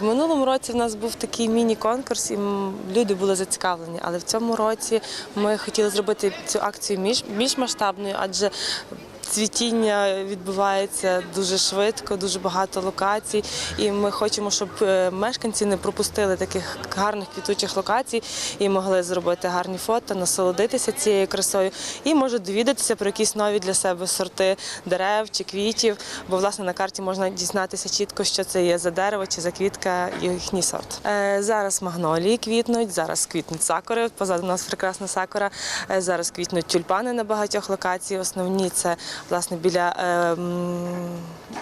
В минулому році в нас був такий міні-конкурс, і люди були зацікавлені. Але в цьому році ми хотіли зробити цю акцію більш масштабною, адже цвітіння відбувається дуже швидко, дуже багато локацій. І ми хочемо, щоб е, мешканці не пропустили таких гарних квітучих локацій і могли зробити гарні фото, насолодитися цією красою і може довідатися про якісь нові для себе сорти дерев чи квітів. Бо власне на карті можна дізнатися чітко, що це є за дерево чи за квітка і їхній сорт. Е, зараз магнолії квітнуть, зараз квітнуть сакури. Позаду нас прекрасна сакура. Е, зараз квітнуть тюльпани на багатьох локаціях. Основні це власне біля е,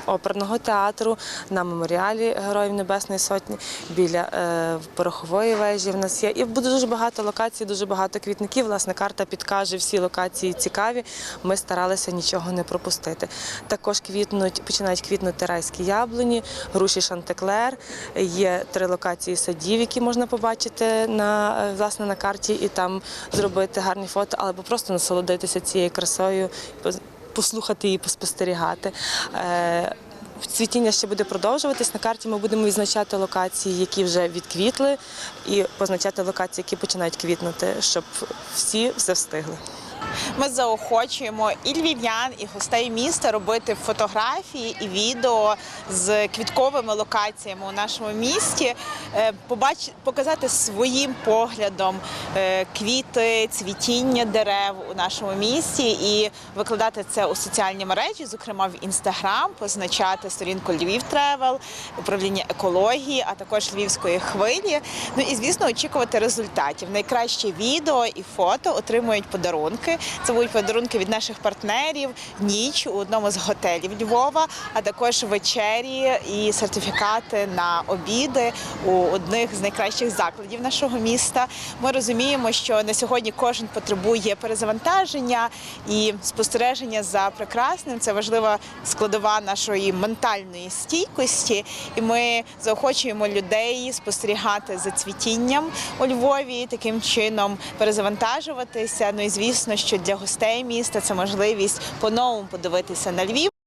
оперного театру на меморіалі Героїв Небесної Сотні, біля е, порохової вежі. В нас є і буде дуже багато локацій, дуже багато квітників. Власне, карта підкаже всі локації цікаві. Ми старалися нічого не пропустити. Також квітнуть, починають квітнути райські яблуні, груші Шантеклер. Є три локації садів, які можна побачити на е, власне на карті, і там зробити гарні фото, або просто насолодитися цією красою, послухати і поспостерігати. Е, Цвітіння ще буде продовжуватись. На карті ми будемо відзначати локації, які вже відквітли, і позначати локації, які починають квітнути, щоб всі все встигли. Ми заохочуємо і львів'ян, і гостей міста робити фотографії і відео з квітковими локаціями у нашому місті, е, показати своїм поглядом е, квіти, цвітіння дерев у нашому місті і викладати це у соціальні мережі, зокрема в інстаграм, позначати сторінку Львів Тревел, управління екології, а також львівської хвилі. Ну і звісно, очікувати результатів. Найкраще відео і фото отримують подарунки. Це будуть подарунки від наших партнерів, ніч у одному з готелів Львова, а також вечері і сертифікати на обіди у одних з найкращих закладів нашого міста. Ми розуміємо, що на сьогодні кожен потребує перезавантаження і спостереження за прекрасним. Це важлива складова нашої ментальної стійкості. І ми заохочуємо людей спостерігати за цвітінням у Львові, таким чином перезавантажуватися. Ну і звісно, що для гостей міста це можливість по-новому подивитися на Львів.